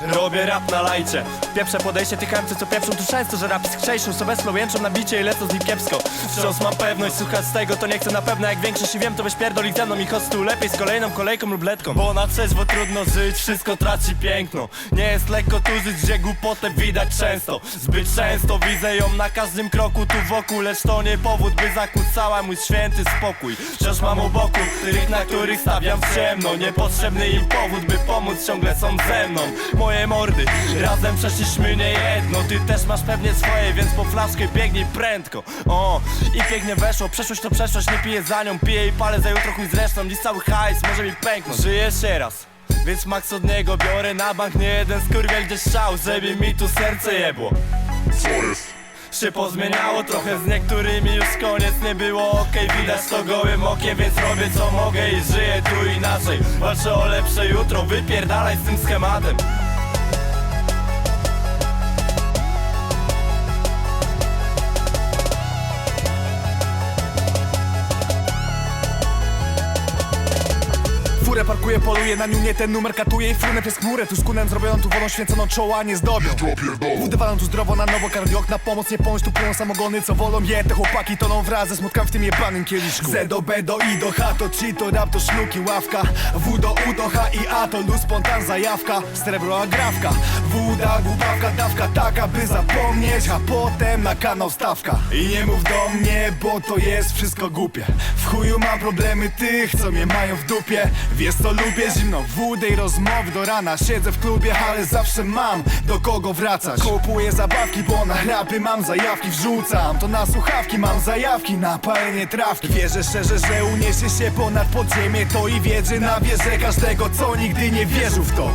Robię rap na lajcie. Pieprze podejście tych MC co pieprzą tu często Że rap jest skrzejszą, sobie słowieńczą na bicie i lecą z nim kiepsko. Wciąż mam pewność, słuchać z tego to nie chcę na pewno. Jak większość i wiem to weź pierdol i ze mną i chodź tu lepiej z kolejną kolejką lub letką. Bo na trzeźwo trudno żyć, wszystko traci piękno. Nie jest lekko tu żyć, gdzie głupotę widać często. Zbyt często widzę ją na każdym kroku tu wokół Lecz to nie powód by zakłócała mój święty spokój. Wciąż mam u boku tych, na których stawiam w ciemno Niepotrzebny im powód, by pomóc ciągle są ze mną Moje mordy, razem przeszliśmy nie jedno Ty też masz pewnie swoje, więc po flaszkę biegnij prędko. O, i pięknie weszło, przeszłość to przeszłość, nie piję za nią Piję i palę za jutro chuj zresztą, dziś cały hajs może mi pęknąć. Żyję jeszcze raz więc max od niego biorę na bank Nie jeden skurwiel gdzieś chciał, żeby mi tu serce jebło. Co jest? się pozmieniało Trochę z niektórymi już koniec nie było okej Widać to gołym okiem, więc robię co mogę I żyję tu inaczej. Walczę o lepsze jutro, wypierdalaj z tym schematem parkuję, poluję na nią, nie ten numer katuje i frunę przez chmurę. Tu z kunem zrobioną tu wodą święconą czoła nie zdobią. Wódę walą tu zdrowo na nowo, kardiok na pomoc nie pomóż Tu płyną samogony, co wolą je. Te chłopaki toną wraz ze smutkami w tym jebanym kieliszku. Z do B do I do H to chi, to rap to sznuki, ławka. W do U do H i A to luz, spontan, zajawka. Srebro, agrawka Woda, głupawka, dawka taka, by zapomnieć A potem na kanał stawka. I nie mów do mnie, bo to jest wszystko głupie. W chuju mam problemy tych, co mnie mają w dupie. Wiesz co lubię, zimną wódę i rozmowy do rana. Siedzę w klubie, ale zawsze mam do kogo wracać. Kupuję zabawki, bo na rapy mam zajawki Wrzucam to na słuchawki, mam zajawki na palenie trawki. Wierzę szczerze, że uniesie się ponad podziemie To i wiedzy na wierzę każdego, co nigdy nie wierzył w to